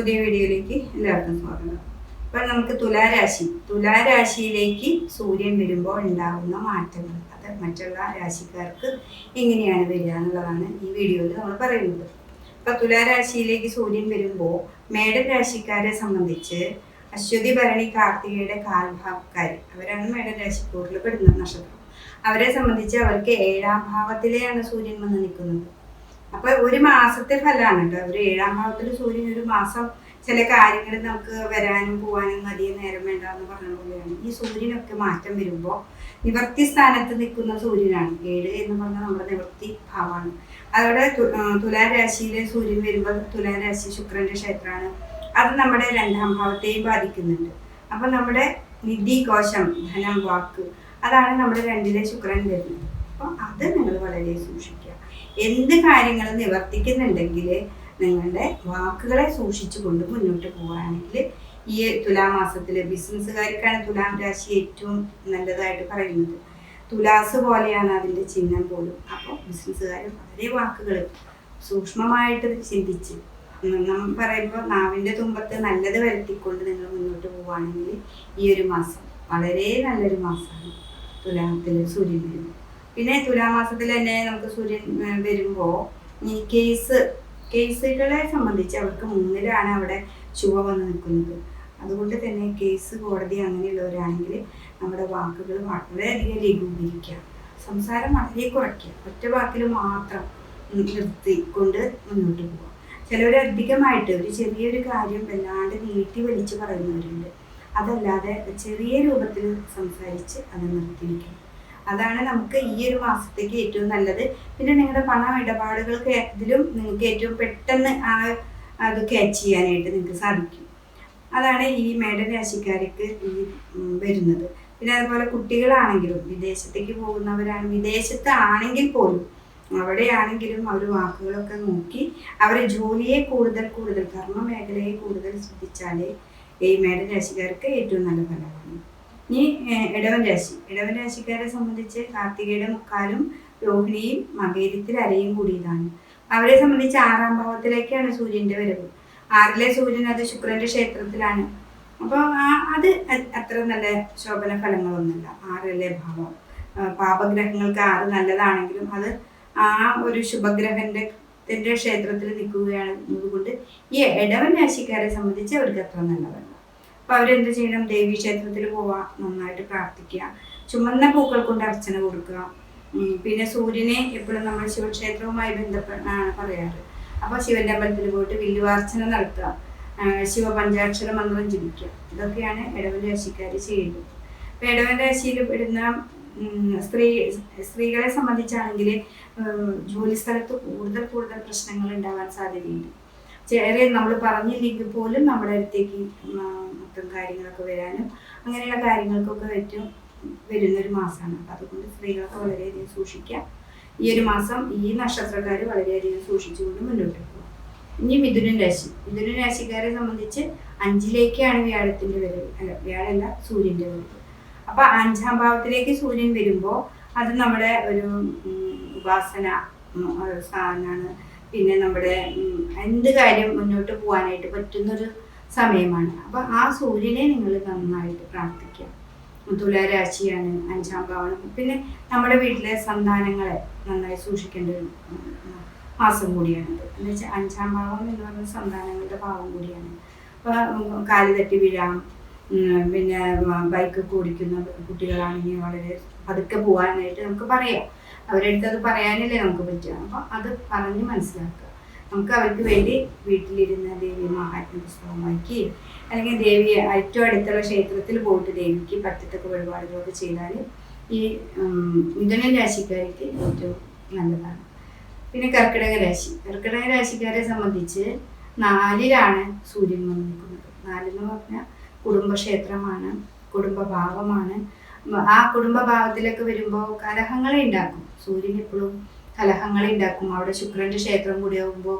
പുതിയ വീഡിയോയിലേക്ക് എല്ലാവർക്കും സ്വാഗതം. അപ്പോൾ നമുക്ക് തുലാരാശി. തുലാരാശിയിലേക്ക് സൂര്യൻ വരുമ്പോൾ ഉണ്ടാകുന്ന മാറ്റങ്ങൾ. അത് മറ്റുള്ള രാശിക്കാർക്ക് എങ്ങനെയാണ് വരിക എന്നുള്ളതാണ് ഈ വീഡിയോയിൽ നമ്മൾ പറയുന്നത്. അപ്പോൾ തുലാരാശിയിലേക്ക് സൂര്യൻ വരുമ്പോൾ മേടൻ രാശിക്കാരെ സംബന്ധിച്ച് അശ്വതി ഭരണി കാർത്തികയുടെ കാൽഭാവക്കാർ അവരാണ് മേടൻ രാശിക്കൂറിൽ പെടുന്ന നക്ഷത്രം. അവരെ സംബന്ധിച്ച് അവർക്ക് ഏഴാം ഭാവത്തിലെയാണ് സൂര്യൻ വന്ന് നിൽക്കുന്നത്. അപ്പൊ ഒരു മാസത്തെ ഫലമാണ് കേട്ടോ ഒരു ഏഴാം ഭാവത്തിൽ സൂര്യൻ ഒരു മാസം ചില കാര്യങ്ങൾ നമുക്ക് വരാനും പോവാനും അധികം നേരം വേണ്ട എന്ന് പറഞ്ഞ പോലെയാണ്. ഈ സൂര്യനൊക്കെ മാറ്റം വരുമ്പോൾ നിവർത്തി സ്ഥാനത്ത് നിൽക്കുന്ന സൂര്യനാണ്. ഏഴ് എന്ന് പറഞ്ഞാൽ നമ്മുടെ നിവർത്തി ഭാവമാണ്. അതോടെ തുലാരാശിയിലെ സൂര്യൻ വരുമ്പോൾ തുലാരാശി ശുക്രന്റെ ക്ഷേത്രമാണ്. അത് നമ്മുടെ രണ്ടാം ഭാവത്തെയും ബാധിക്കുന്നുണ്ട്. അപ്പൊ നമ്മുടെ നിധി കോശം ധനം വാക്ക് അതാണ് നമ്മുടെ രണ്ടിലെ ശുക്രൻ വരുന്നത്. അപ്പൊ അത് നിങ്ങൾ വളരെ സൂക്ഷിക്കുക. എന്ത് കാര്യങ്ങൾ നിവർത്തിക്കുന്നുണ്ടെങ്കിൽ നിങ്ങളുടെ വാക്കുകളെ സൂക്ഷിച്ചു കൊണ്ട് മുന്നോട്ട് പോവുകയാണെങ്കിൽ ഈ തുലാമാസത്തിൽ ബിസിനസ്സുകാർക്കാണ് തുലാം രാശി ഏറ്റവും നല്ലതായിട്ട് പറയുന്നത്. തുലാസ് പോലെയാണ് അതിന്റെ ചിഹ്നം പോലും. അപ്പോൾ ബിസിനസ്സുകാർ വളരെ വാക്കുകൾ സൂക്ഷ്മമായിട്ട് ചിന്തിച്ച് നമ്മൾ പറയുമ്പോൾ നാവിന്റെ തുമ്പത്ത് നല്ലത് വരുത്തിക്കൊണ്ട് നിങ്ങൾ മുന്നോട്ട് പോവുകയാണെങ്കിൽ ഈ ഒരു മാസം വളരെ നല്ലൊരു മാസമാണ്. തുലാത്തിൽ സൂര്യൻ വരുമ്പോൾ പിന്നെ തുലാമാസത്തിൽ തന്നെ നമുക്ക് സൂര്യൻ വരുമ്പോൾ ഈ കേസ് കേസുകളെ സംബന്ധിച്ച് അവർക്ക് മുന്നിലാണ് അവിടെ ചുവ വന്ന് നിൽക്കുന്നത്. അതുകൊണ്ട് തന്നെ കേസ് കോടതി അങ്ങനെയുള്ളവരാണെങ്കിൽ നമ്മുടെ വാക്കുകൾ വളരെയധികം ലഘൂകരിക്കുക. സംസാരം വളരെ കുറയ്ക്കുക. ഒറ്റ വാക്കിൽ മാത്രം നിർത്തിക്കൊണ്ട് മുന്നോട്ട് പോവുക. ചിലവർ അധികമായിട്ട് ഒരു ചെറിയൊരു കാര്യം വല്ലാണ്ട് നീട്ടി വലിച്ചു പറയുന്നവരുണ്ട്. അതല്ലാതെ ചെറിയ രൂപത്തിൽ സംസാരിച്ച് അത് നിർത്തിവെക്കണം അതാണ് നമുക്ക് ഈ ഒരു മാസത്തേക്ക് ഏറ്റവും നല്ലത്. പിന്നെ നിങ്ങളുടെ പണം ഇടപാടുകൾക്ക് ഇതിലും നിങ്ങൾക്ക് ഏറ്റവും പെട്ടെന്ന് ആ അത് ക്യാച്ച് ചെയ്യാനായിട്ട് നിങ്ങൾക്ക് സാധിക്കും. അതാണ് ഈ മേടൻ രാശിക്കാർക്ക് ഈ വരുന്നത്. പിന്നെ അതുപോലെ കുട്ടികളാണെങ്കിലും വിദേശത്തേക്ക് പോകുന്നവരാണ് വിദേശത്താണെങ്കിൽ പോലും അവിടെയാണെങ്കിലും അവർ വാക്കുകളൊക്കെ നോക്കി അവരെ ജോലിയെ കൂടുതൽ കൂടുതൽ കർമ്മ മേഖലയെ കൂടുതൽ ശ്രദ്ധിച്ചാലേ ഈ മേഡ രാശിക്കാർക്ക് ഏറ്റവും നല്ല ഫലമാണ്. ഇനി ഇടവൻ രാശി. ഇടവൻ രാശിക്കാരെ സംബന്ധിച്ച് കാർത്തികയുടെ മുക്കാലും രോഹിണിയും മകേരത്തിൽ അരയും കൂടിയതാണ്. അവരെ സംബന്ധിച്ച് ആറാം ഭാവത്തിലേക്കാണ് സൂര്യന്റെ വരവ്. ആറിലെ സൂര്യൻ അത് ശുക്രന്റെ ക്ഷേത്രത്തിലാണ്. അപ്പോൾ അത് അത്ര നല്ല ശോഭന ഫലങ്ങളൊന്നുമില്ല. ആറിലെ ഭാവം. പാപഗ്രഹങ്ങൾക്ക് ആറ് നല്ലതാണെങ്കിലും അത് ആ ഒരു ശുഭഗ്രഹന്റെ ക്ഷേത്രത്തിൽ നിൽക്കുകയാണ്. കൊണ്ട് ഈ ഇടവൻ രാശിക്കാരെ സംബന്ധിച്ച് അവർക്ക് അത്ര നല്ലതല്ല. അപ്പൊ അവരെന്ത് ചെയ്യണം? ദേവീ ക്ഷേത്രത്തിൽ പോവാ നന്നായിട്ട് പ്രാർത്ഥിക്കുക. ചുമന്ന പൂക്കൾ കൊണ്ട് അർച്ചന കൊടുക്കുക. പിന്നെ സൂര്യനെ എപ്പോഴും നമ്മൾ ശിവക്ഷേത്രവുമായി ബന്ധപ്പെട്ടാണ് പറയാറ്. അപ്പൊ ശിവന്റെ അമ്പലത്തിൽ പോയിട്ട് വില്ലുവാർച്ചന നടത്തുക. ശിവ ശിവപഞ്ചാക്ഷര മന്ത്രം ജപിക്കുക. ഇതൊക്കെയാണ് ഇടവൻ രാശിക്കാർ ചെയ്യുന്നത്. അപ്പൊ ഇടവൻ രാശിയിൽ പെടുന്ന സ്ത്രീ സ്ത്രീകളെ സംബന്ധിച്ചാണെങ്കിൽ ജോലി സ്ഥലത്ത് കൂടുതൽ കൂടുതൽ പ്രശ്നങ്ങൾ ഉണ്ടാവാൻ സാധ്യതയുണ്ട്. ചേറെ നമ്മൾ പറഞ്ഞില്ലെങ്കിൽ പോലും നമ്മുടെ അടുത്തേക്ക് മൊത്തം കാര്യങ്ങളൊക്കെ വരാനും അങ്ങനെയുള്ള കാര്യങ്ങൾക്കൊക്കെ പറ്റും വരുന്നൊരു മാസമാണ് അപ്പം അതുകൊണ്ട് സ്ത്രീകളൊക്കെ വളരെയധികം സൂക്ഷിക്കുക. ഈ ഒരു മാസം ഈ നക്ഷത്രക്കാർ വളരെയധികം സൂക്ഷിച്ചുകൊണ്ട് മുന്നോട്ട് പോകും. ഇനി മിഥുനൻ രാശി. മിഥുനൻ രാശിക്കാരെ സംബന്ധിച്ച് അഞ്ചിലേക്കാണ് വ്യാഴത്തിന്റെ വരവ്. അല്ല വ്യാഴല്ല സൂര്യന്റെ വരവ്. അപ്പൊ അഞ്ചാം ഭാവത്തിലേക്ക് സൂര്യൻ വരുമ്പോൾ അത് നമ്മുടെ ഒരു ഉപാസന സ്ഥാനമാണ്. പിന്നെ നമ്മുടെ എന്ത് കാര്യം മുന്നോട്ട് പോകാനായിട്ട് പറ്റുന്നൊരു സമയമാണ്. അപ്പൊ ആ സൂര്യനെ നിങ്ങൾ നന്നായിട്ട് പ്രാർത്ഥിക്കുക. തുലാരാശിയാണ് അഞ്ചാം ഭാവം. പിന്നെ നമ്മുടെ വീട്ടിലെ സന്താനങ്ങളെ നന്നായി സൂക്ഷിക്കേണ്ട ഒരു മാസം കൂടിയാണിത് എന്ന് വെച്ചാൽ അഞ്ചാം ഭാവം എന്ന് പറയുന്നത് സന്താനങ്ങളുടെ ഭാവം കൂടിയാണ്. അപ്പൊ ഉം, കാൽ തട്ടി വീഴാം. പിന്നെ ബൈക്ക് ഓടിക്കുന്ന കുട്ടികളാണെങ്കിൽ വളരെ പതുക്കെ പോകാനായിട്ട് നമുക്ക് പറയാം. അവരെടുത്ത് അത് പറയാനല്ലേ നമുക്ക് പറ്റുക. അപ്പൊ അത് പറഞ്ഞ് മനസ്സിലാക്കുക. നമുക്ക് അവർക്ക് വേണ്ടി വീട്ടിലിരുന്ന ദേവി മഹാത്മ പുസ്തകം വായിക്കുകയും അല്ലെങ്കിൽ ദേവി ഏറ്റവും അടുത്തുള്ള ക്ഷേത്രത്തിൽ പോയിട്ട് ദേവിക്ക് പറ്റത്തക്ക വഴിപാടുകളൊക്കെ ചെയ്താൽ ഈ മിഥുന രാശിക്കാർക്ക് ഏറ്റവും നല്ലതാണ്. പിന്നെ കർക്കിടക രാശി. കർക്കിടക രാശിക്കാരെ സംബന്ധിച്ച് നാലിലാണ് സൂര്യൻ വന്ന് നിൽക്കുന്നത്. നാലെന്ന് പറഞ്ഞാൽ കുടുംബക്ഷേത്രമാണ് കുടുംബഭാവമാണ്. ആ കുടുംബഭാവത്തിലൊക്കെ വരുമ്പോൾ കലഹങ്ങളെ ഉണ്ടാക്കും. സൂര്യൻ എപ്പോഴും കലഹങ്ങളെ ഉണ്ടാക്കും. അവിടെ ശുക്രന്റെ ക്ഷേത്രം കൂടിയാകുമ്പോൾ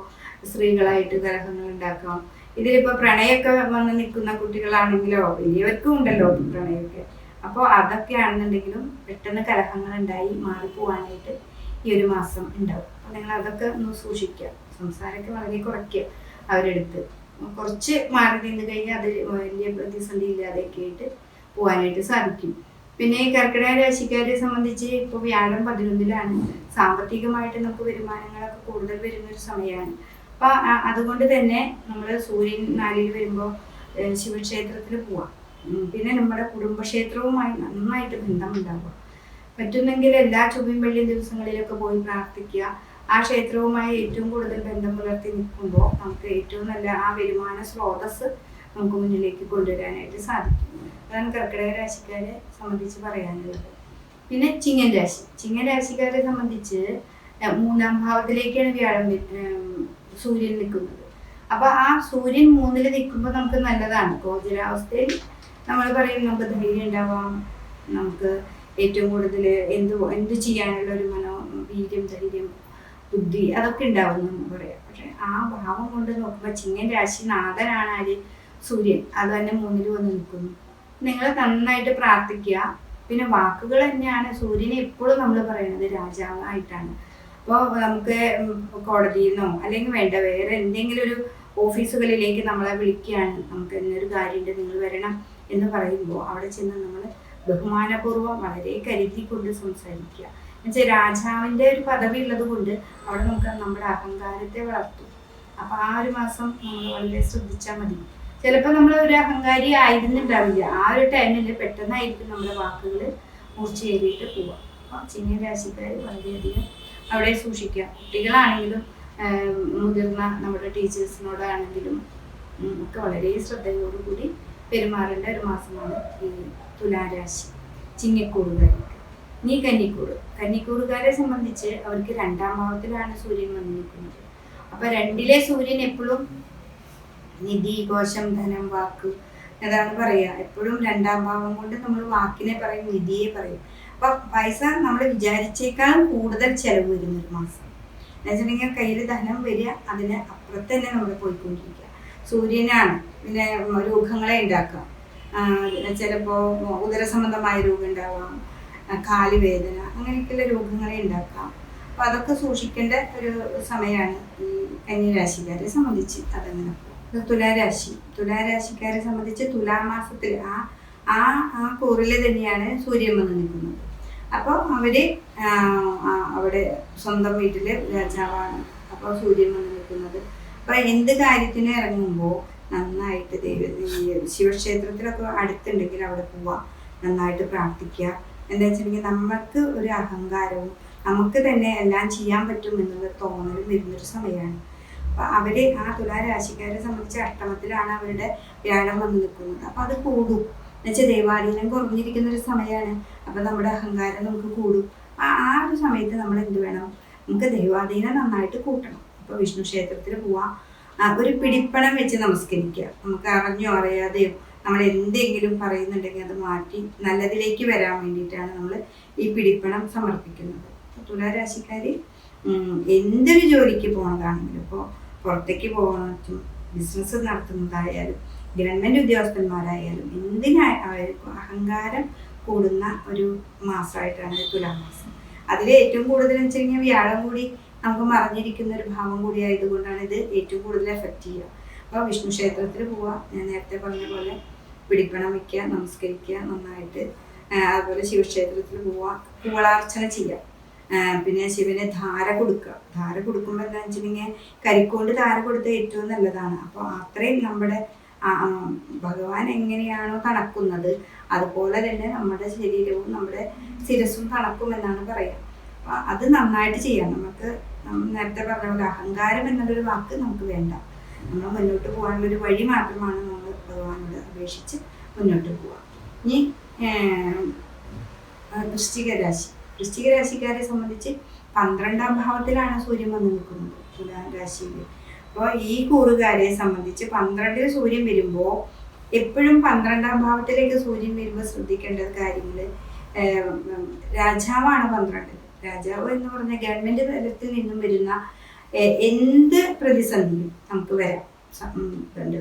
സ്ത്രീകളായിട്ട് കലഹങ്ങൾ ഉണ്ടാക്കാം. ഇതിലിപ്പോൾ പ്രണയമൊക്കെ വന്ന് നിൽക്കുന്ന കുട്ടികളാണെങ്കിലോ വലിയവർക്കും ഉണ്ടല്ലോ പ്രണയമൊക്കെ അപ്പോൾ അതൊക്കെയാണെന്നുണ്ടെങ്കിലും പെട്ടെന്ന് കലഹങ്ങൾ ഉണ്ടായി മാറി മാറിപ്പോവാനായിട്ട് ഈ ഒരു മാസം ഉണ്ടാവും. അപ്പോൾ നിങ്ങൾ അതൊക്കെ ഒന്ന് സൂക്ഷിക്കുക. സംസാരമൊക്കെ വളരെ കുറയ്ക്കുക അവരെടുത്ത് കുറച്ച് മാറി നിന്ന് കഴിഞ്ഞാൽ അത് വലിയ പ്രതിസന്ധി ഇല്ലാതെയൊക്കെ ആയിട്ട് പോകാനായിട്ട് സാധിക്കും. പിന്നെ ഈ കർക്കിടക രാശിക്കാരെ സംബന്ധിച്ച് ഇപ്പോൾ വ്യാഴം പതിനൊന്നിലാണ്. സാമ്പത്തികമായിട്ട് നമുക്ക് വരുമാനങ്ങളൊക്കെ കൂടുതൽ വരുന്ന ഒരു സമയമാണ്. അപ്പൊ അതുകൊണ്ട് തന്നെ നമ്മൾ സൂര്യൻ നാലിൽ വരുമ്പോൾ ശിവക്ഷേത്രത്തിൽ പോവാം. പിന്നെ നമ്മുടെ കുടുംബക്ഷേത്രവുമായി നന്നായിട്ട് ബന്ധമുണ്ടാവുക. പറ്റുന്നെങ്കിൽ എല്ലാ ചൊവ്വയും വെള്ളിയും ദിവസങ്ങളിലൊക്കെ പോയി പ്രാർത്ഥിക്കുക. ആ ക്ഷേത്രവുമായി ഏറ്റവും കൂടുതൽ ബന്ധം പുലർത്തി നിൽക്കുമ്പോൾ നമുക്ക് ഏറ്റവും നല്ല ആ വരുമാന സ്രോതസ് നമുക്ക് മുന്നിലേക്ക് കൊണ്ടുവരാനായിട്ട് സാധിക്കും. അതാണ് കർക്കിടക രാശിക്കാരെ സംബന്ധിച്ച് പറയാനുള്ളത്. പിന്നെ ചിങ്ങൻ രാശി. ചിങ്ങൻ രാശിക്കാരെ സംബന്ധിച്ച് മൂന്നാം ഭാവത്തിലേക്കാണ് വ്യാഴം സൂര്യൻ നിൽക്കുന്നത്. അപ്പൊ ആ സൂര്യൻ മൂന്നിൽ നിൽക്കുമ്പോൾ നമുക്ക് നല്ലതാണ്. ഗോചരാവസ്ഥയിൽ നമ്മൾ പറയും നമുക്ക് ധൈര്യം ഉണ്ടാവാം. നമുക്ക് ഏറ്റവും കൂടുതൽ എന്ത് എന്ത് ചെയ്യാനുള്ള ഒരു മനോ വീര്യം ധൈര്യം ബുദ്ധി അതൊക്കെ ഉണ്ടാവും എന്ന് പറയാം. പക്ഷെ ആ ഭാവം കൊണ്ട് നോക്കുമ്പോൾ ചിങ്ങൻ രാശി നാഥനാണ് ആര്? സൂര്യൻ. അത് തന്നെ മൂന്നിൽ വന്ന് നിൽക്കുന്നു. നിങ്ങൾ നന്നായിട്ട് പ്രാർത്ഥിക്കുക. പിന്നെ വാക്കുകൾ തന്നെയാണ്. സൂര്യനെ എപ്പോഴും നമ്മൾ പറയുന്നത് രാജാവായിട്ടാണ്. അപ്പോൾ നമുക്ക് കോടതിയിൽ നിന്നോ അല്ലെങ്കിൽ വേണ്ട വേറെ എന്തെങ്കിലും ഒരു ഓഫീസുകളിലേക്ക് നമ്മളെ വിളിക്കുകയാണ്. നമുക്ക് എന്നൊരു കാര്യമുണ്ട് നിങ്ങൾ വരണം എന്ന് പറയുമ്പോൾ അവിടെ ചെന്ന് നമ്മൾ ബഹുമാനപൂർവം വളരെ കരുതിക്കൊണ്ട് സംസാരിക്കുക. എന്നുവെച്ചാൽ രാജാവിന്റെ ഒരു പദവി ഉള്ളത് കൊണ്ട് അവിടെ നമുക്ക് നമ്മുടെ അഹങ്കാരത്തെ വളർത്തും. അപ്പോൾ ആ ഒരു മാസം നമ്മൾ വളരെ ശ്രദ്ധിച്ചാൽ മതി. ചിലപ്പോൾ നമ്മൾ ഒരു അഹങ്കാരി ആയിരുന്നുണ്ടാവില്ല. ആ ഒരു ടൈമിൽ പെട്ടെന്നായിരിക്കും നമ്മുടെ വാക്കുകൾ മൂർച്ചയേറിയിട്ട് പോവുക അപ്പോൾ ചിങ്ങ രാശിക്കാർ വളരെയധികം അവിടെ സൂക്ഷിക്കുക കുട്ടികളാണെങ്കിലും മുതിർന്ന നമ്മുടെ ടീച്ചേഴ്സിനോടാണെങ്കിലും ഒക്കെ വളരെ ശ്രദ്ധയോടുകൂടി പെരുമാറേണ്ട ഒരു മാസമാണ് ഈ തുലാരാശി. ചിങ്ങക്കൂറുകാർക്ക് നീ കന്നിക്കൂറ്. കന്നിക്കൂറുകാരെ സംബന്ധിച്ച് അവർക്ക് രണ്ടാം ഭാവത്തിലാണ് സൂര്യൻ വന്നു നിൽക്കുന്നത് അപ്പൊ രണ്ടിലെ സൂര്യൻ എപ്പോഴും നിധി കോശം ധനം വാക്ക്. അതാണ് പറയാ. എപ്പോഴും രണ്ടാം ഭാവം കൊണ്ട് നമ്മൾ വാക്കിനെ പറയും നിധിയെ പറയും. അപ്പൊ പൈസ നമ്മൾ വിചാരിച്ചേക്കാളും കൂടുതൽ ചെലവ് വരുന്ന ഒരു മാസം. എന്നുവെച്ചിട്ടുണ്ടെങ്കിൽ കയ്യിൽ ധനം വരിക അതിന് അപ്പുറത്ത് തന്നെ നമ്മൾ പോയിക്കൊണ്ടിരിക്കുക. സൂര്യനാണ് പിന്നെ രോഗങ്ങളെ ഉണ്ടാക്കുക ചിലപ്പോൾ ഉദരസംബന്ധമായ രോഗം ഉണ്ടാവാം കാൽ കാലുവേദന അങ്ങനെയൊക്കെയുള്ള രോഗങ്ങളെ ഉണ്ടാക്കാം. അപ്പൊ അതൊക്കെ സൂക്ഷിക്കേണ്ട ഒരു സമയമാണ് ഈ കന്യരാശിക്കാരെ സംബന്ധിച്ച് അതങ്ങനെ തുലാരാശി. തുലാരാശിക്കാരെ സംബന്ധിച്ച് തുലാമാസത്തിൽ ആ ആ ആ കൂറിൽ തന്നെയാണ് സൂര്യൻ വന്ന് നിൽക്കുന്നത്. അപ്പോൾ അവർ അവിടെ സ്വന്തം വീട്ടിൽ രാജാവാണ്. അപ്പോൾ സൂര്യൻ വന്ന് നിൽക്കുന്നത്. അപ്പോൾ എന്ത് കാര്യത്തിന് ഇറങ്ങുമ്പോൾ നന്നായിട്ട് ദൈവ ശിവക്ഷേത്രത്തിലൊക്കെ അടുത്തുണ്ടെങ്കിൽ അവിടെ പോവാം. നന്നായിട്ട് പ്രാർത്ഥിക്കുക. എന്താ വെച്ചിട്ടുണ്ടെങ്കിൽ നമ്മൾക്ക് ഒരു അഹങ്കാരവും നമുക്ക് തന്നെ എല്ലാം ചെയ്യാൻ പറ്റും എന്നുള്ള തോന്നലും വരുന്നൊരു സമയമാണ് അപ്പൊ അവർ ആ തുലാരാശിക്കാരെ സംബന്ധിച്ച് അഷ്ടമത്തിലാണ് അവരുടെ വ്യാഴം വന്ന് നിൽക്കുന്നത്. അപ്പൊ അത് കൂടും. എന്നുവെച്ചാൽ ദൈവാധീനം കുറഞ്ഞിരിക്കുന്ന ഒരു സമയമാണ് അപ്പൊ നമ്മുടെ അഹങ്കാരം നമുക്ക് കൂടും. ആ ആ ഒരു സമയത്ത് നമ്മൾ എന്ത് വേണം? നമുക്ക് ദൈവാധീനം നന്നായിട്ട് കൂട്ടണം. ഇപ്പൊ വിഷ്ണു ക്ഷേത്രത്തിൽ പോവാം. ഒരു പിടിപ്പണം വെച്ച് നമസ്കരിക്കുക. നമുക്ക് അറിഞ്ഞോ അറിയാതെയോ നമ്മൾ എന്തെങ്കിലും പറയുന്നുണ്ടെങ്കിൽ അത് മാറ്റി നല്ലതിലേക്ക് വരാൻ വേണ്ടിയിട്ടാണ് നമ്മൾ ഈ പിടിപ്പണം സമർപ്പിക്കുന്നത്. തുലാരാശിക്കാർ എന്തൊരു ജോലിക്ക് പോണതാണെങ്കിലും ഇപ്പോൾ പുറത്തേക്ക് പോകുന്നതും ബിസിനസ് നടത്തുന്നതായാലും ഗവൺമെന്റ് ഉദ്യോഗസ്ഥന്മാരായാലും എന്തിനായാലും അഹങ്കാരം കൂടുന്ന ഒരു മാസമായിട്ടാണ് തുലാമാസം അതിൽ ഏറ്റവും കൂടുതൽ എന്ന് വെച്ച് കഴിഞ്ഞാൽ വ്യാഴം കൂടി നമുക്ക് മറിഞ്ഞിരിക്കുന്ന ഒരു ഭാവം കൂടി ആയതുകൊണ്ടാണ് ഇത് ഏറ്റവും കൂടുതൽ എഫക്റ്റ് ചെയ്യുക. അപ്പോൾ വിഷ്ണു ക്ഷേത്രത്തിൽ പോവുക ഞാൻ നേരത്തെ പറഞ്ഞ പോലെ പിടിപ്പണം വയ്ക്കുക നമസ്കരിക്കുക നന്നായിട്ട് അതുപോലെ ശിവക്ഷേത്രത്തിൽ പോവുക കുവളാർച്ചന ചെയ്യുക പിന്നെ ശിവന് ധാര കൊടുക്കുക. ധാര കൊടുക്കുമ്പോൾ എന്താ വെച്ചിട്ടുണ്ടെങ്കിൽ കരിക്കൊണ്ട് ധാര കൊടുത്ത ഏറ്റവും നല്ലതാണ്. അപ്പോൾ അത്രയും നമ്മുടെ ഭഗവാൻ എങ്ങനെയാണോ തണക്കുന്നത് അതുപോലെ തന്നെ നമ്മുടെ ശരീരവും നമ്മുടെ ശിരസും തണക്കും എന്നാണ് പറയുക. അത് നന്നായിട്ട് ചെയ്യാം. നമുക്ക് നേരത്തെ പറഞ്ഞ പോലെ അഹങ്കാരം എന്നുള്ളൊരു വാക്ക് നമുക്ക് വേണ്ട. നമ്മൾ മുന്നോട്ട് പോകാനുള്ള ഒരു വഴി മാത്രമാണ് നമ്മൾ ഭഗവാനോട് അപേക്ഷിച്ച് മുന്നോട്ട് പോവുക. ഇനി വൃശ്ചിക രാശി വൃശ്ചിക രാശിക്കാരെ സംബന്ധിച്ച് പന്ത്രണ്ടാം ഭാവത്തിലാണ് സൂര്യൻ വന്ന് നിൽക്കുന്നത് തുലാം രാശിയിൽ അപ്പോൾ ഈ കൂറുകാരെ സംബന്ധിച്ച് പന്ത്രണ്ടിൽ സൂര്യൻ വരുമ്പോൾ എപ്പോഴും പന്ത്രണ്ടാം ഭാവത്തിലേക്ക് സൂര്യൻ വരുമ്പോൾ ശ്രദ്ധിക്കേണ്ട കാര്യങ്ങൾ രാജാവാണ് പന്ത്രണ്ട്. രാജാവ് എന്ന് പറഞ്ഞ ഗവൺമെന്റ് തലത്തിൽ നിന്നും വരുന്ന എന്ത് പ്രതിസന്ധിയും നമുക്ക് വരാം.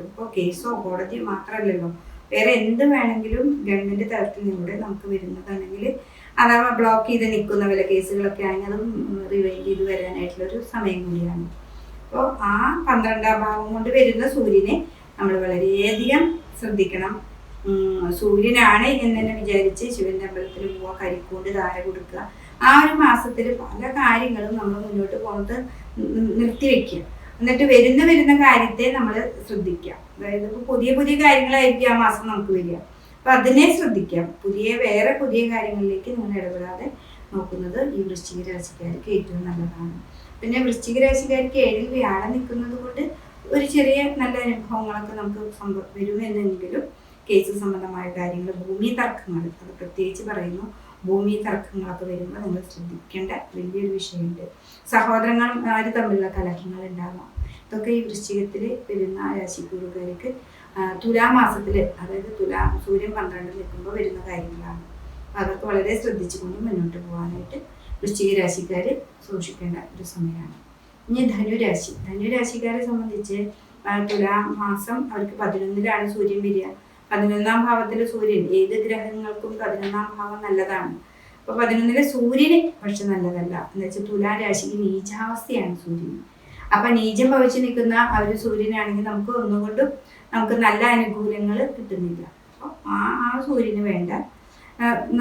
ഇപ്പോൾ കേസോ കോടതിയോ മാത്രമല്ലല്ലോ. വേറെ എന്ത് വേണമെങ്കിലും ഗവൺമെന്റ് തലത്തിൽ നിന്നൂടെ നമുക്ക് വരുന്നതാണെങ്കിൽ അഥവാ ബ്ലോക്ക് ചെയ്ത് നിൽക്കുന്ന വില കേസുകളൊക്കെ ആണെങ്കിൽ അത് റിവൈൻഡ് ചെയ്ത് വരാനായിട്ടുള്ളൊരു സമയം കൂടിയാണ്. അപ്പോൾ ആ പന്ത്രണ്ടാം ഭാവം കൊണ്ട് വരുന്ന സൂര്യനെ നമ്മൾ വളരെയധികം ശ്രദ്ധിക്കണം. സൂര്യനാണ് എന്ന് തന്നെ വിചാരിച്ച് ശിവന്റെ അമ്പലത്തിൽ പോവുക കരിക്കൂണ്ട് ധാര കൊടുക്കുക. ആ ഒരു മാസത്തിൽ പല കാര്യങ്ങളും നമ്മൾ മുന്നോട്ട് പോകുന്നത് നിർത്തിവെക്കുക എന്നിട്ട് വരുന്ന വരുന്ന കാര്യത്തെ നമ്മൾ ശ്രദ്ധിക്കുക. അതായത് പുതിയ പുതിയ കാര്യങ്ങളായിരിക്കും ആ മാസം നമുക്ക് വരിക. അപ്പൊ അതിനെ ശ്രദ്ധിക്കാം. പുതിയ വേറെ പുതിയ കാര്യങ്ങളിലേക്ക് നിങ്ങൾ ഇടപെടാതെ നോക്കുന്നത് ഈ വൃശ്ചിക രാശിക്കാർക്ക് ഏറ്റവും നല്ലതാണ്. പിന്നെ വൃശ്ചിക രാശിക്കാർക്ക് ഏഴിൽ വ്യാഴം നിൽക്കുന്നത് കൊണ്ട് ഒരു ചെറിയ നല്ല അനുഭവങ്ങളൊക്കെ നമുക്ക് സംഭവ വരുമെന്നെങ്കിലും കേസ് സംബന്ധമായ കാര്യങ്ങൾ ഭൂമി തർക്കങ്ങൾ അത് പ്രത്യേകിച്ച് പറയുന്നു ഭൂമി തർക്കങ്ങളൊക്കെ വരുമ്പോൾ നിങ്ങൾ ശ്രദ്ധിക്കേണ്ട വലിയൊരു വിഷയമുണ്ട്. സഹോദരങ്ങൾ ആര് തമ്മിലുള്ള കലഹങ്ങൾ ഉണ്ടാകാം ഇതൊക്കെ ഈ വൃശ്ചികത്തിൽ വരുന്ന രാശിക്കൂറുകാർക്ക് തുലാമാസത്തിൽ അതായത് തുലാ സൂര്യൻ പന്ത്രണ്ട് നിൽക്കുമ്പോൾ വരുന്ന കാര്യങ്ങളാണ്. അതൊക്കെ വളരെ ശ്രദ്ധിച്ചുകൊണ്ട് മുന്നോട്ട് പോകാനായിട്ട് വൃശ്ചിക രാശിക്കാർ സൂക്ഷിക്കേണ്ട ഒരു സമയമാണ്. ഇനി ധനുരാശി. ധനുരാശിക്കാരെ സംബന്ധിച്ച് തുലാമാസം തുലാം മാസം അവർക്ക് പതിനൊന്നിലാണ് സൂര്യൻ വരിക. പതിനൊന്നാം ഭാവത്തിലെ സൂര്യൻ ഏത് ഗ്രഹങ്ങൾക്കും പതിനൊന്നാം ഭാവം നല്ലതാണ്. അപ്പൊ പതിനൊന്നിലെ സൂര്യന് പക്ഷെ നല്ലതല്ല. എന്ന് വെച്ചാൽ തുലാരാശിക്ക് നീചാവസ്ഥയാണ് സൂര്യൻ അപ്പൊ നീചം ഭവിച്ചു നിൽക്കുന്ന ആ ഒരു സൂര്യനാണെങ്കിൽ നമുക്ക് ഒന്നുകൊണ്ടും നമുക്ക് നല്ല അനുകൂലങ്ങൾ കിട്ടുന്നില്ല. അപ്പോൾ ആ ആ സൂര്യന് വേണ്ട.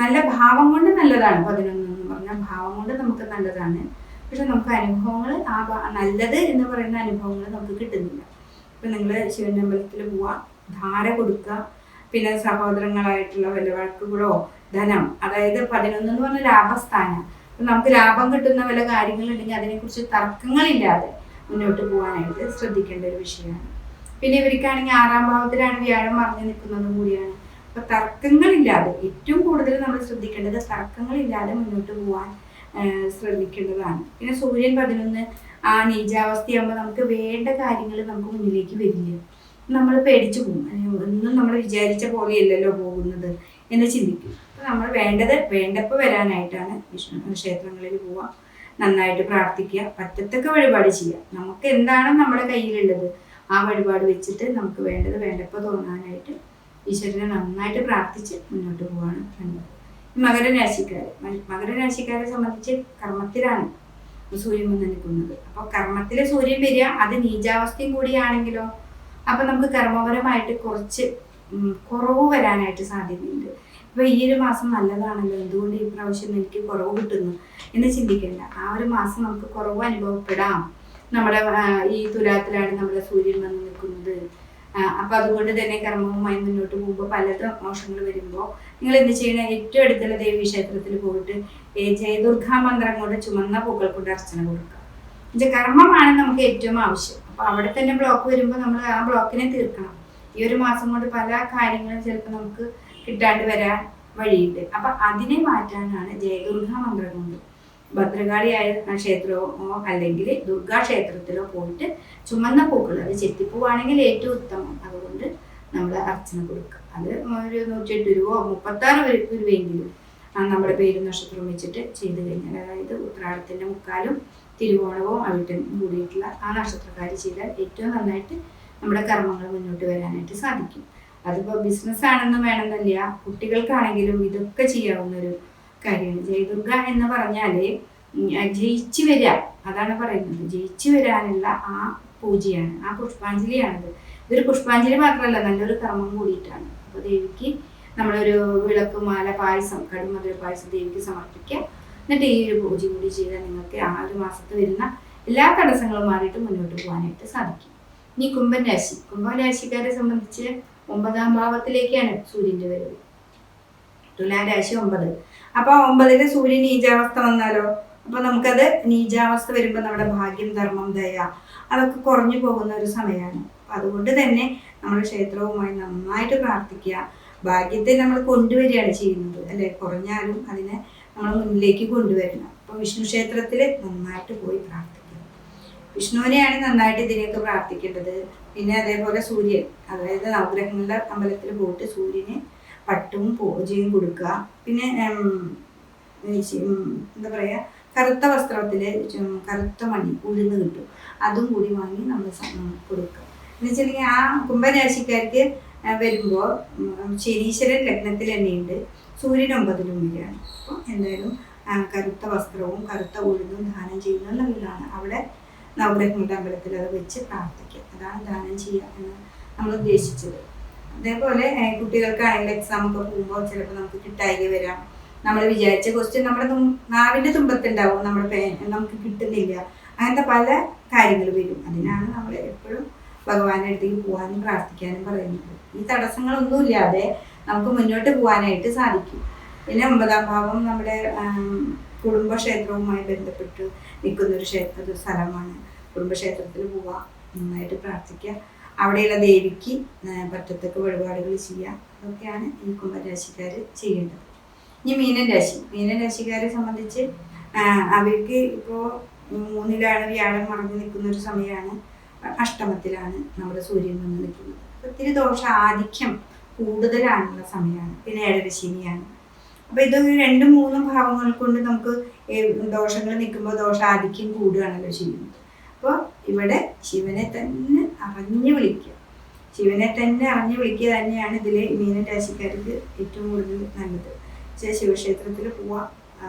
നല്ല ഭാവം കൊണ്ട് നല്ലതാണ് പതിനൊന്ന് എന്ന് പറഞ്ഞാൽ ഭാവം കൊണ്ട് നമുക്ക് നല്ലതാണ്. പക്ഷെ നമുക്ക് അനുഭവങ്ങൾ ആ നല്ലത് എന്ന് പറയുന്ന അനുഭവങ്ങൾ നമുക്ക് കിട്ടുന്നില്ല. ഇപ്പം നിങ്ങൾ ശിവന്റെ അമ്പലത്തിൽ പോവുക ധാര കൊടുക്കുക പിന്നെ സഹോദരങ്ങളായിട്ടുള്ള വല്ല വഴക്കുകളോ ധനം അതായത് പതിനൊന്ന് എന്ന് പറഞ്ഞ ലാഭസ്ഥാനം. നമുക്ക് ലാഭം കിട്ടുന്ന വല്ല കാര്യങ്ങളുണ്ടെങ്കിൽ അതിനെക്കുറിച്ച് തർക്കങ്ങളില്ലാതെ മുന്നോട്ട് പോകാനായിട്ട് ശ്രദ്ധിക്കേണ്ട ഒരു വിഷയമാണ്. പിന്നെ ഇവർക്കാണെങ്കിൽ ആറാം ഭാവത്തിലാണ് വ്യാഴം മറിഞ്ഞു നിൽക്കുന്നതും കൂടിയാണ്. അപ്പൊ തർക്കങ്ങളില്ലാതെ ഏറ്റവും കൂടുതൽ നമ്മൾ ശ്രദ്ധിക്കേണ്ടത് തർക്കങ്ങളില്ലാതെ മുന്നോട്ട് പോകാൻ ശ്രദ്ധിക്കേണ്ടതാണ് പിന്നെ സൂര്യൻ പതിനൊന്ന് ആ നീചാവസ്ഥയാകുമ്പോൾ നമുക്ക് വേണ്ട കാര്യങ്ങൾ നമുക്ക് മുന്നിലേക്ക് വരില്ല. നമ്മൾ പേടിച്ചു പോകും. ഒന്നും നമ്മൾ വിചാരിച്ച പോലെയല്ലല്ലോ പോകുന്നത് എന്ന് ചിന്തിക്കും. അപ്പൊ നമ്മൾ വേണ്ടത് വേണ്ടപ്പോൾ വരാനായിട്ടാണ് വിഷ്ണു ക്ഷേത്രങ്ങളിൽ പോവാം. നന്നായിട്ട് പ്രാർത്ഥിക്കുക പറ്റത്തക്ക വഴിപാട് ചെയ്യുക. നമുക്ക് എന്താണ് നമ്മുടെ കയ്യിലുള്ളത് ആ വഴിപാട് വെച്ചിട്ട് നമുക്ക് വേണ്ടത് വേണ്ടപ്പോൾ തോന്നാനായിട്ട് ഈശ്വരനെ നന്നായിട്ട് പ്രാർത്ഥിച്ച് മുന്നോട്ട് പോവാണ് വേണ്ടത് മകരരാശിക്കാർ മകരരാശിക്കാരെ സംബന്ധിച്ച് കർമ്മത്തിലാണ് സൂര്യൻ വന്ന് നിൽക്കുന്നത്. അപ്പോൾ കർമ്മത്തിലെ സൂര്യൻ വരിക അത് നീചാവസ്ഥയും കൂടിയാണെങ്കിലോ അപ്പൊ നമുക്ക് കർമ്മപരമായിട്ട് കുറച്ച് കുറവ് വരാനായിട്ട് സാധ്യതയുണ്ട്. ഇപ്പൊ ഈ ഒരു മാസം നല്ലതാണല്ലോ എന്തുകൊണ്ട് ഈ പ്രാവശ്യം എനിക്ക് കുറവ് കിട്ടുന്നു എന്ന് ചിന്തിക്കേണ്ട. ആ ഒരു മാസം നമുക്ക് കുറവ് അനുഭവപ്പെടാം. നമ്മുടെ ഈ തുലാത്തിലാണ് നമ്മുടെ സൂര്യൻ വന്ന് നിൽക്കുന്നത്. അപ്പൊ അതുകൊണ്ട് തന്നെ കർമ്മവുമായി മുന്നോട്ട് പോകുമ്പോൾ പലതും മോശങ്ങൾ വരുമ്പോൾ നിങ്ങൾ എന്ത് ചെയ്യണം? ഏറ്റവും അടുത്തുള്ള ദേവീ ക്ഷേത്രത്തിൽ പോയിട്ട് ജയദുർഗാ മന്ത്രം കൊണ്ട് ചുമന്ന പൂക്കൾ കൊണ്ട് അർച്ചന കൊടുക്കുക. എന്നുവെച്ചാൽ കർമ്മമാണ് നമുക്ക് ഏറ്റവും ആവശ്യം. അപ്പൊ അവിടെ തന്നെ ബ്ലോക്ക് വരുമ്പോൾ നമ്മൾ ആ ബ്ലോക്കിനെ തീർക്കണം. ഈ ഒരു മാസം കൊണ്ട് പല കാര്യങ്ങളും ചിലപ്പോൾ നമുക്ക് കിട്ടാണ്ട് വരാൻ വഴിയുണ്ട്. അപ്പൊ അതിനെ മാറ്റാനാണ് ജയദുർഗാ മന്ത്രം കൊണ്ട് ഭദ്രകാളിയായ ക്ഷേത്രമോ അല്ലെങ്കിൽ ദുർഗാ ക്ഷേത്രത്തിലോ പോയിട്ട് ചുമന്ന പൂക്കൾ അത് ചെത്തിപ്പൂവാണെങ്കിൽ ഏറ്റവും ഉത്തമം. അതുകൊണ്ട് നമ്മൾ അർച്ചന കൊടുക്കുക. അത് ഒരു നൂറ്റിയെട്ട് രൂപ മുപ്പത്താറ് രൂപയെങ്കിലും നമ്മുടെ പേരും നക്ഷത്രം വെച്ചിട്ട് ചെയ്തു കഴിഞ്ഞാൽ അതായത് ഉത്രാടത്തിന്റെ മുക്കാലും തിരുവോണവും അവിടെ കൂടിയിട്ടുള്ള ആ നക്ഷത്രക്കാർ ചെയ്താൽ ഏറ്റവും നന്നായിട്ട് നമ്മുടെ കർമ്മങ്ങൾ മുന്നോട്ട് വരാനായിട്ട് സാധിക്കും. അതിപ്പോൾ ബിസിനസ് ആണെന്നും വേണമെന്നല്ല കുട്ടികൾക്കാണെങ്കിലും ഇതൊക്കെ ചെയ്യാവുന്ന കാര്യമാണ് ജയദുർഗ എന്ന് പറഞ്ഞാൽ ജയിച്ചു വരിക അതാണ് പറയുന്നത്. ജയിച്ചു വരാനുള്ള ആ പൂജയാണ് ആ പുഷ്പാഞ്ജലിയാണത്. ഇതൊരു പുഷ്പാഞ്ജലി മാത്രമല്ല നല്ലൊരു കർമ്മം കൂടിയിട്ടാണ്. അപ്പോൾ ദേവിക്ക് നമ്മളൊരു വിളക്ക് മാല പായസം കടുമധുര പായസം ദേവിക്ക് സമർപ്പിക്കുക. എന്നിട്ട് ഈ ഒരു പൂജ കൂടി ചെയ്താൽ നിങ്ങൾക്ക് ആ ഒരു മാസത്ത് വരുന്ന എല്ലാ തടസ്സങ്ങളും മാറിയിട്ട് മുന്നോട്ട് പോകാനായിട്ട് സാധിക്കും. ഇനി കുംഭൻ രാശി. കുംഭൻ സംബന്ധിച്ച് ഒമ്പതാം ഭാവത്തിലേക്കാണ് സൂര്യന്റെ വരവ്. തുലാരാശി ഒമ്പത്. അപ്പൊ ഒമ്പതിന് സൂര്യൻ നീചാവസ്ഥ വന്നാലോ? അപ്പൊ നമുക്കത് നീചാവസ്ഥ വരുമ്പോൾ നമ്മുടെ ഭാഗ്യം ധർമ്മം ദയ അതൊക്കെ കുറഞ്ഞു പോകുന്ന ഒരു സമയമാണ്. അതുകൊണ്ട് തന്നെ നമ്മൾ ക്ഷേത്രവുമായി നന്നായിട്ട് പ്രാർത്ഥിക്കുക. ഭാഗ്യത്തെ നമ്മൾ കൊണ്ടുവരികയാണ് ചെയ്യുന്നത് അല്ലെ? കുറഞ്ഞാലും അതിനെ നമ്മൾ മുന്നിലേക്ക് കൊണ്ടുവരണം. അപ്പൊ വിഷ്ണു ക്ഷേത്രത്തിൽ നന്നായിട്ട് പോയി പ്രാർത്ഥിക്കുക. വിഷ്ണുവിനെയാണ് നന്നായിട്ട് ഇതിനെയൊക്കെ പ്രാർത്ഥിക്കേണ്ടത്. പിന്നെ അതേപോലെ സൂര്യൻ അതായത് നവഗ്രഹങ്ങളുടെ അമ്പലത്തിൽ പോയിട്ട് സൂര്യന് പട്ടും പൂജയും കൊടുക്കുക. പിന്നെ എന്താ പറയുക കറുത്ത വസ്ത്രത്തിൽ കറുത്ത മണി ഉഴുന്ന് കിട്ടും. അതും കൂടി വാങ്ങി നമ്മൾ കൊടുക്കുക. എന്ന് വെച്ചിട്ടുണ്ടെങ്കിൽ ആ കുംഭരാശിക്കാർക്ക് വരുമ്പോൾ ശനീശ്വരൻ ലഗ്നത്തിൽ തന്നെയുണ്ട്. സൂര്യൻ ഒമ്പതിലും വരികയാണ് അപ്പോൾ എന്തായാലും കറുത്ത വസ്ത്രവും കറുത്ത ഉഴുന്നും ദാനം ചെയ്യുന്ന നല്ലതാണ്. അവിടെ നവഗ്രഹങ്ങളുടെ അമ്പലത്തിൽ അത് വെച്ച് പ്രാർത്ഥിക്കുക. അതാണ് ദാനം ചെയ്യുക എന്ന് നമ്മൾ ഉദ്ദേശിച്ചത്. അതേപോലെ കുട്ടികൾക്കാണെങ്കിൽ എക്സാം ഒക്കെ പോകുമ്പോൾ ചിലപ്പോൾ നമുക്ക് കിട്ടായി വരാം. നമ്മൾ വിചാരിച്ച ക്വസ്റ്റ്യൻ നമ്മുടെ നാവിന്റെ തുമ്പത്തുണ്ടാവും. നമ്മുടെ പേ നമുക്ക് കിട്ടുന്നില്ല. അങ്ങനത്തെ പല കാര്യങ്ങൾ വരും. അതിനാണ് നമ്മൾ എപ്പോഴും ഭഗവാന്റെ അടുത്തേക്ക് പോകാനും പ്രാർത്ഥിക്കാനും പറയുന്നത്. ഈ തടസ്സങ്ങളൊന്നുമില്ലാതെ നമുക്ക് മുന്നോട്ട് പോകാനായിട്ട് സാധിക്കും. പിന്നെ ഒമ്പതാം ഭാവം നമ്മുടെ കുടുംബക്ഷേത്രവുമായി ബന്ധപ്പെട്ട് നിൽക്കുന്ന ഒരു ക്ഷേത്ര സ്ഥലമാണ്. കുടുംബക്ഷേത്രത്തിൽ പോവുക നന്നായിട്ട് പ്രാർത്ഥിക്കുക. അവിടെയുള്ള ദേവിക്ക് പറ്റത്തക്ക വഴിപാടുകൾ ചെയ്യുക അതൊക്കെയാണ് ഈ കുംഭരാശിക്കാർ ചെയ്യേണ്ടത്. ഇനി മീനൻ രാശി. മീനൻ രാശിക്കാരെ സംബന്ധിച്ച് അവർക്ക് ഇപ്പോൾ മൂന്നിലാണ് വ്യാഴം മറഞ്ഞു നിൽക്കുന്ന ഒരു സമയമാണ്. അഷ്ടമത്തിലാണ് നമ്മുടെ സൂര്യൻ വന്ന് നിൽക്കുന്നത്. ഒത്തിരി ദോഷ ആധിക്യം കൂടുതലാണുള്ള സമയമാണ്. പിന്നെ ഏഴരശനിയാണ്. അപ്പൊ ഇത് രണ്ടും മൂന്നും ഭാവങ്ങൾ കൊണ്ട് നമുക്ക് ദോഷങ്ങൾ നിൽക്കുമ്പോൾ ദോഷാധിക്യം കൂടുകയാണല്ലോ ചെയ്യുന്നത്. അപ്പോൾ ഇവിടെ ശിവനെ തന്നെ അറിഞ്ഞു വിളിക്കുക. ശിവനെ തന്നെ അറിഞ്ഞു വിളിക്കുക തന്നെയാണ് ഇതിലെ മീനരാശിക്കാർക്ക് ഏറ്റവും കൂടുതൽ നല്ലത്. പക്ഷേ ശിവക്ഷേത്രത്തിൽ പോവാം.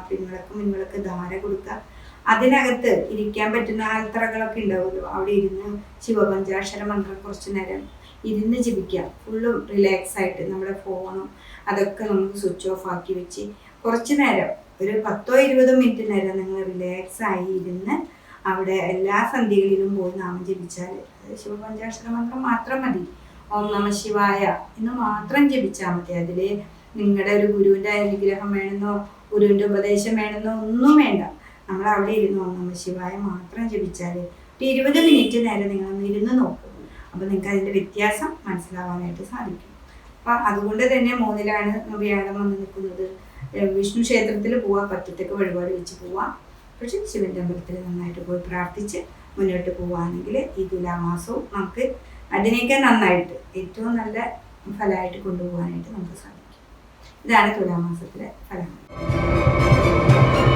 പിൻവിളക്ക് മുൻവിളക്ക് ധാര കൊടുക്കുക. അതിനകത്ത് ഇരിക്കാൻ പറ്റുന്ന ആൽത്തറകളൊക്കെ ഉണ്ടാവുമല്ലോ. അവിടെ ഇരുന്ന് ശിവപഞ്ചാക്ഷര മന്ത്രം കുറച്ച് നേരം ഇരുന്ന് ജപിക്കാം ഫുള്ളും റിലാക്സ് ആയിട്ട് നമ്മുടെ ഫോണും അതൊക്കെ നമുക്ക് സ്വിച്ച് ഓഫ് ആക്കി വെച്ച് കുറച്ച് നേരം ഒരു പത്തോ ഇരുപതോ മിനിറ്റ് നേരം നിങ്ങൾ റിലാക്സ് ആയി ഇരുന്ന് അവിടെ എല്ലാ സന്ധ്യകളിലും പോയി നാമം ജപിച്ചാൽ ശിവപഞ്ചാക്ഷര മന്ത്രം മാത്രം മതി. ഓം നമ ശിവായ എന്ന് മാത്രം ജപിച്ചാൽ മതി. അതിൽ നിങ്ങളുടെ ഒരു ഗുരുവിന്റെ അനുഗ്രഹം വേണമെന്നോ ഗുരുവിന്റെ ഉപദേശം വേണമെന്നോ ഒന്നും വേണ്ട. നമ്മൾ അവിടെ ഇരുന്ന് ഓം നമ ശിവായ മാത്രം ജപിച്ചാൽ ഒരു ഇരുപത് മിനിറ്റ് നേരം നിങ്ങളൊന്ന് ഇരുന്ന് നോക്കും. അപ്പോൾ നിങ്ങൾക്ക് അതിന്റെ വ്യത്യാസം മനസ്സിലാവാനായിട്ട് സാധിക്കും. അപ്പം അതുകൊണ്ട് തന്നെ മൂന്നിലാണ് വ്യാഴം വന്ന് നിൽക്കുന്നത്. വിഷ്ണു ക്ഷേത്രത്തിൽ പോവാം പറ്റത്തൊക്കെ വഴിപാട് വെച്ച് പോവാം. പക്ഷെ ശിവന്റെ അമ്പലത്തിൽ നന്നായിട്ട് പോയി പ്രാർത്ഥിച്ച് മുന്നോട്ട് പോവുകയാണെങ്കിൽ ഈ തുലാമാസവും നമുക്ക് അതിനേക്കാൾ നന്നായിട്ട് ഏറ്റവും നല്ല ഫലമായിട്ട് കൊണ്ടുപോകാനായിട്ട് നമുക്ക് സാധിക്കും. ഇതാണ് തുലാമാസത്തിലെ ഫലങ്ങൾ.